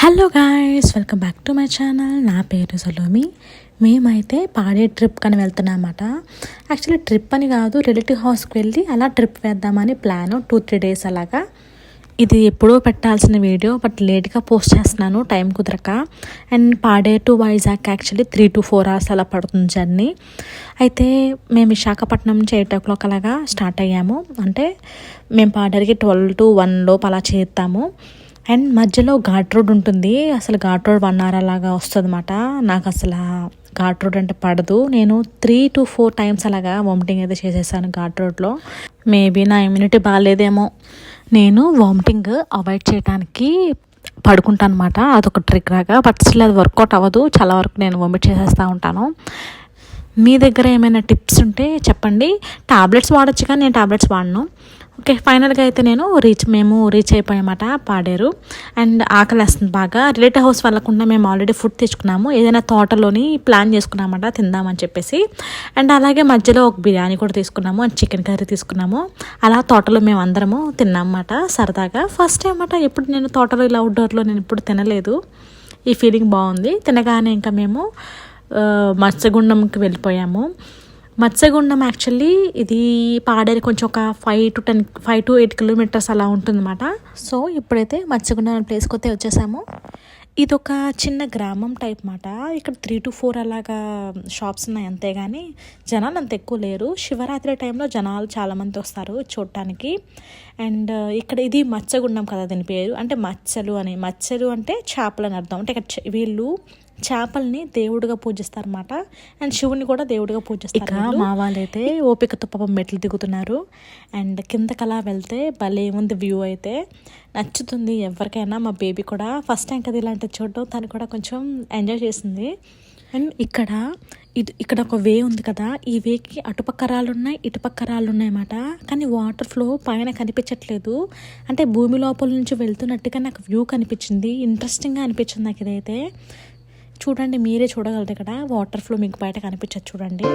Hello guys welcome back to my channel నా పేరు సలోమి. మేమైతే పాడే ట్రిప్ కని వెళ్తున్నామన్నమాట యాక్చువల్లీ ట్రిప్ అని కాదు రిలేటివ్ హౌస్కి వెళ్ళి అలా ట్రిప్ వేద్దామని ప్లాన్ టూ త్రీ డేస్ అలాగా. ఇది ఎప్పుడో పెట్టాల్సిన వీడియో బట్ లేట్గా పోస్ట్ చేస్తున్నాను టైం కుదరక. And Paderu to Vizag actually three to four hours అలా పడుతుంది జర్నీ అయితే మేము విశాఖపట్నం నుంచి ఎయిట్ ఓ క్లాక్ అలాగా స్టార్ట్ అయ్యాము. అంటే మేము పాడేరికి ట్వెల్వ్ టు వన్ లోపు అలా చేస్తాము అండ్ మధ్యలో ఘాట్ రోడ్ ఉంటుంది. అసలు ఘాట్ రోడ్ వన్ అవర్ అలాగా వస్తుంది అనమాట నాకు అసలు ఘాట్ రోడ్ అంటే పడదు. నేను త్రీ టు ఫోర్ టైమ్స్ అలాగా వామిటింగ్ అయితే చేసేసాను ఘాట్ రోడ్లో మేబీ నా ఇమ్యూనిటీ బాగాలేదేమో నేను వామిటింగ్ అవాయిడ్ చేయడానికి పడుకుంటాను అనమాట అదొక ట్రిక్ లాగా. బట్ స్టిల్ అది వర్కౌట్ అవ్వదు. చాలా వరకు నేను వామిట్ చేసేస్తూ ఉంటాను. మీ దగ్గర ఏమైనా టిప్స్ ఉంటే చెప్పండి. టాబ్లెట్స్ వాడచ్చు కానీ నేను టాబ్లెట్స్ వాడను. ఓకే ఫైనల్గా అయితే నేను రీచ్ మేము రీచ్ అయిపోయామాట పాడారు. అండ్ ఆకలి వేస్తుంది బాగా. రిలేటివ్ హౌస్ వెళ్ళకుండా మేము ఆల్రెడీ ఫుడ్ తెచ్చుకున్నాము. ఏదైనా తోటలోని ప్లాన్ చేసుకున్నామట తిందామని చెప్పేసి. అండ్ అలాగే మధ్యలో ఒక బిర్యానీ కూడా తీసుకున్నాము అండ్ చికెన్ కర్రీ తీసుకున్నాము. అలా తోటలో మేము అందరము తిన్నామన్నమాట సరదాగా. ఫస్ట్ టైం అన్నమాట ఎప్పుడు నేను తోటలో ఇలా అవుట్డోర్లో నేను ఇప్పుడు తినలేదు. ఈ ఫీలింగ్ బాగుంది. తినగానే ఇంకా మేము మత్స్యగుండంకి వెళ్ళిపోయాము. మత్స్యగుండం యాక్చువల్లీ ఇది పాడేరు కొంచెం ఒక five to ten five to eight kilometres అలా ఉంటుందన్నమాట. సో ఇప్పుడైతే మత్స్యగుండం అనే ప్లేస్కి అయితే వచ్చేసాము. ఇది ఒక చిన్న గ్రామం టైప్ మాట. ఇక్కడ త్రీ టు ఫోర్ అలాగా షాప్స్ ఉన్నాయి అంతే కానీ జనాలు అంత ఎక్కువ లేరు. శివరాత్రి టైంలో జనాలు చాలామంది వస్తారు చూడటానికి అండ్ uh, ఇక్కడ ఇది మత్స్యగుండం కదా దీని పేరు. అంటే మత్స్యలు అని మత్స్యలు అంటే చేపలు అని అర్థం. అంటే ఇక్కడ వీళ్ళు చేపల్ని దేవుడిగా పూజిస్తారన్నమాట. అండ్ శివుని కూడా దేవుడిగా పూజిస్తారు ఇక మా వాళ్ళైతే ఓపికతో పాపం మెట్లు దిగుతున్నారు. అండ్ కిందకి అలా వెళ్తే భలే ఉంది వ్యూ అయితే. నచ్చుతుంది ఎవరికైనా మా బేబీ కూడా. ఫస్ట్ టైం కదా ఇలాంటివి చూడడం తను కూడా కొంచెం ఎంజాయ్ చేసింది. అండ్ ఇక్కడ ఇది ఇక్కడ ఒక వే ఉంది కదా ఈ వేకి అటుపక్క రాళ్ళు ఉన్నాయి ఇటుపక్క రాళ్ళు ఉన్నాయన్నమాట కానీ వాటర్ ఫ్లో పైన కనిపించట్లేదు. అంటే భూమి లోపల నుంచి వెళ్తున్నట్టుగా నాకు వ్యూ కనిపించింది. ఇంట్రెస్టింగ్గా అనిపించింది నాకు ఇదైతే చూడండి మీరే చూడగలరు ఇక్కడ వాటర్ ఫ్లో మీకు బయట కనిపించదు చూడండి.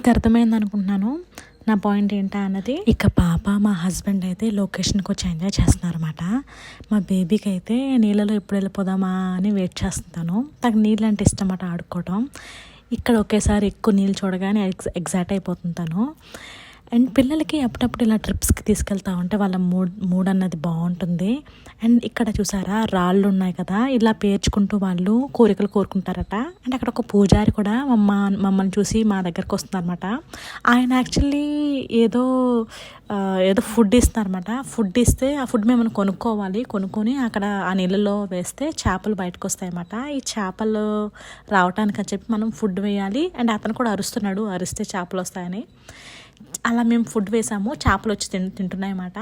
మీకు అర్థమైంది అనుకుంటున్నాను. నా పాయింట్ ఏంటా అన్నది ఇక పాప మా హస్బెండ్ అయితే లొకేషన్కి వచ్చి ఎంజాయ్ చేస్తున్నారన్నమాట. మా బేబీకి అయితే నీళ్ళలో ఎప్పుడు వెళ్ళిపోదామా అని వెయిట్ చేస్తున్నాను. నాకు నీళ్ళు అంటే ఇష్టం అన్నమాట ఆడుకోవడం ఇక్కడ ఒకేసారి ఎక్కువ నీళ్ళు చూడగానే ఎగ్జ్ ఎగ్జైట్ అయిపోతుంటాను. అండ్ పిల్లలకి అప్పుడప్పుడు ఇలా ట్రిప్స్కి తీసుకెళ్తా ఉంటే వాళ్ళ మూడ్ మూడ్ అన్నది బాగుంటుంది. అండ్ ఇక్కడ చూసారా రాళ్ళు ఉన్నాయి కదా ఇలా పేర్చుకుంటూ వాళ్ళు కోరికలు కోరుకుంటారట. అండ్ అక్కడ ఒక పూజారి కూడా మమ్మ మమ్మల్ని చూసి మా దగ్గరకు వస్తుందన్నమాట. ఆయన యాక్చువల్లీ ఏదో ఏదో ఫుడ్ ఇస్తారన్నమాట. ఫుడ్ ఇస్తే ఆ ఫుడ్ మేము కొనుక్కోవాలి కొనుక్కొని అక్కడ ఆ నీళ్ళలో వేస్తే చేపలు బయటకు వస్తాయన్నమాట. ఈ చేపలు రావటానికి అని చెప్పి మనం ఫుడ్ వేయాలి. అండ్ అతను కూడా అరుస్తున్నాడు అరిస్తే చేపలు వస్తాయని. అలా మేము ఫుడ్ వేసాము. చేపలు వచ్చి తిన్ తింటున్నాయన్నమాట.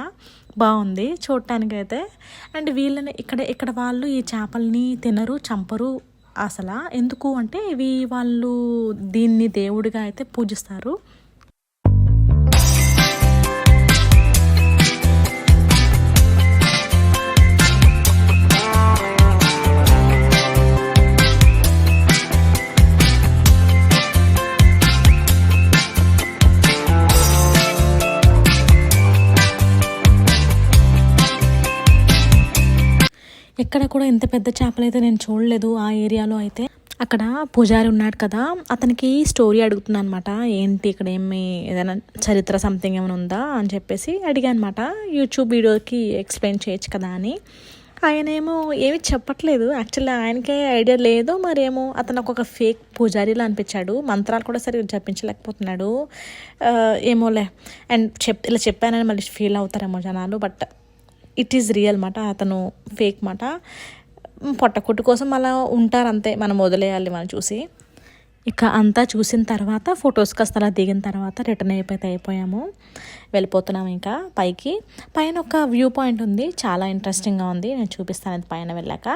బాగుంది చూడటానికైతే. అండ్ వీళ్ళని ఇక్కడ ఇక్కడ వాళ్ళు ఈ చేపల్ని తినరు చంపరు అసలు. ఎందుకు అంటే ఇవి వాళ్ళు దీన్ని దేవుడిగా అయితే పూజిస్తారు. ఎక్కడ కూడా ఇంత పెద్ద చేపలు అయితే నేను చూడలేదు ఆ ఏరియాలో అయితే. అక్కడ పూజారి ఉన్నాడు కదా అతనికి స్టోరీ అడుగుతున్నా అనమాట ఏంటి ఇక్కడ ఏమి ఏదైనా చరిత్ర సంథింగ్ ఏమైనా ఉందా అని చెప్పేసి అడిగా అనమాట యూట్యూబ్ వీడియోకి ఎక్స్ప్లెయిన్ చేయొచ్చు కదా అని. ఆయనేమో ఏమి చెప్పట్లేదు. యాక్చువల్లీ ఆయనకే ఐడియా లేదు మరేమో అతను ఒక ఫేక్ పూజారిలా అనిపించాడు. మంత్రాలు కూడా సరిగ్గా జపించలేకపోతున్నాడు. ఏమోలే. అండ్ చెప్ ఇలా చెప్పానని మళ్ళీ ఫీల్ అవుతారేమో జనాలు బట్ ఇట్ ఈస్ రియల్ మాట అతను ఫేక్ మాట. పొట్టకొట్టు కోసం అలా ఉంటారు అంతే మనం వదిలేయాలి మనం చూసి. ఇక అంతా చూసిన తర్వాత ఫొటోస్ కాస్త అలా దిగిన తర్వాత రిటర్న్ అయిపోతే అయిపోయాము. వెళ్ళిపోతున్నాము ఇంకా పైకి. పైన ఒక వ్యూ పాయింట్ ఉంది చాలా ఇంట్రెస్టింగ్గా ఉంది. నేను చూపిస్తాను అది పైన వెళ్ళాక.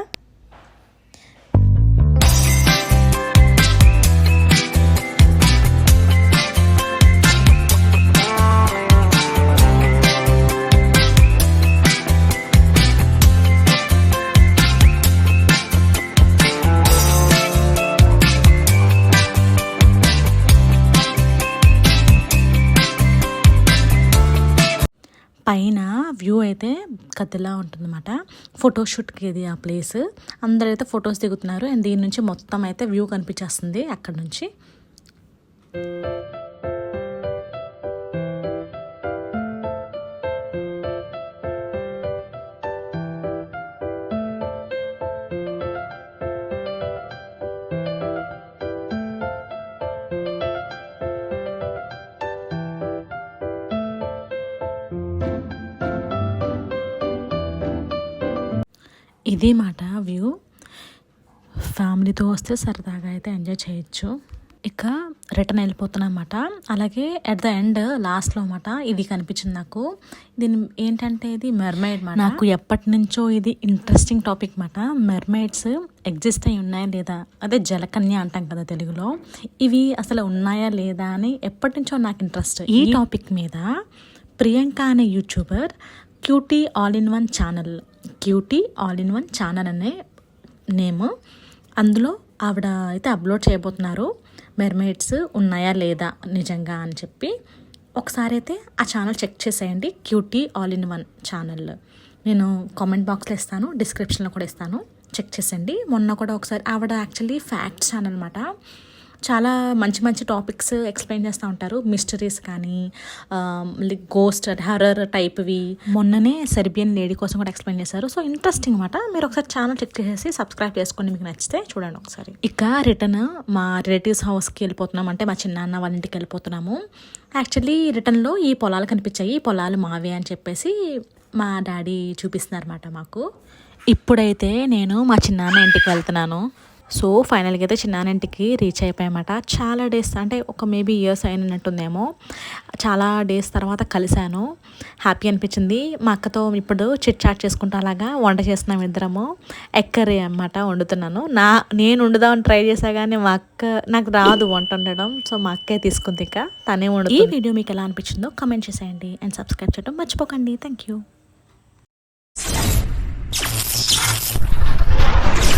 పైన వ్యూ అయితే కథలా ఉంటుందన్నమాట. ఫోటోషూట్కి ఇది ఆ ప్లేస్ అందరైతే ఫొటోస్ దిగుతున్నారు. అండ్ దీని నుంచి మొత్తం అయితే వ్యూ కనిపించేస్తుంది అక్కడ నుంచి. ఇదే మాట వ్యూ. ఫ్యామిలీతో వస్తే సరదాగా అయితే ఎంజాయ్ చేయొచ్చు. ఇక రిటర్న్ వెళ్ళిపోతున్నమాట అలాగే అట్ ద ఎండ్ లాస్ట్లో అన్నమాట ఇది కనిపించింది నాకు. దీని ఏంటంటే ఇది మెర్మైడ్ మాట. నాకు ఎప్పటి నుంచో ఇది ఇంట్రెస్టింగ్ టాపిక్ మాట. మెర్మైడ్స్ ఎగ్జిస్ట్ అయి ఉన్నాయా లేదా? అదే జలకన్య అంటాం కదా తెలుగులో. ఇవి అసలు ఉన్నాయా లేదా అని ఎప్పటి నుంచో నాకు ఇంట్రెస్ట్ ఈ టాపిక్ మీద ప్రియాంక అనే YouTuber cutie all in one channel cutie all in one channel అనే నేమ్. అందులో ఆవిడ అయితే అప్లోడ్ చేయబోతున్నారు. మెర్మేడ్స్ ఉన్నాయా లేదా నిజంగా అని చెప్పి. ఒకసారి అయితే ఆ ఛానల్ చెక్ చేసేయండి. Cutie all in one channel. నేను కామెంట్ బాక్స్లో ఇస్తాను డిస్క్రిప్షన్లో కూడా ఇస్తాను. చెక్ చేసేయండి. మొన్న కూడా ఒకసారి ఆవిడ యాక్చువల్లీ ఫ్యాక్ట్స్ ఛానల్ అనమాట చాలా మంచి మంచి టాపిక్స్ ఎక్స్ప్లెయిన్ చేస్తూ ఉంటారు. మిస్టరీస్ కానీ గోస్ట్ హర్రర్ టైప్వి మొన్ననే సెర్బియన్ లేడీ కోసం కూడా ఎక్స్ప్లెయిన్ చేశారు. సో ఇంట్రెస్టింగ్ అనమాట మీరు ఒకసారి ఛానల్ చెక్ చేసేసి సబ్స్క్రైబ్ చేసుకోండి మీకు నచ్చితే చూడండి ఒకసారి. ఇక రిటర్న్ మా రిలేటివ్స్ హౌస్కి వెళ్ళిపోతున్నాం. అంటే మా చిన్నాన్న వాళ్ళ ఇంటికి వెళ్ళిపోతున్నాము. యాక్చువల్లీ రిటర్న్లో ఈ పొలాలు కనిపించాయి. ఈ పొలాలు మావే అని చెప్పేసి మా డాడీ చూపిస్తున్నారన్నమాట మాకు. ఇప్పుడైతే నేను మా చిన్నాన్న ఇంటికి వెళ్తున్నాను. సో ఫైనల్గా అయితే చిన్నానింటికి రీచ్ అయిపోయామట. చాలా డేస్ అంటే ఒక మేబీ ఇయర్స్ అయినట్టుందేమో. చాలా డేస్ తర్వాత కలిశాను. హ్యాపీ అనిపించింది. మా అక్కతో ఇప్పుడు చిట్ చాట్ చేసుకుంటూ అలాగా వంట చేస్తున్నాం ఇద్దరము. ఎగ్ కర్రీ అనమాట వండుతున్నాను. నా నేను వండుదామని ట్రై చేసా కానీ మా అక్క నాకు రాదు వంట వండడం. సో మా అక్కే తీసుకుంది ఇక. తనే వండు ఈ వీడియో మీకు ఎలా అనిపించిందో కమెంట్ చేసేయండి. అండ్ సబ్స్క్రైబ్ చేయడం మర్చిపోకండి. Thank you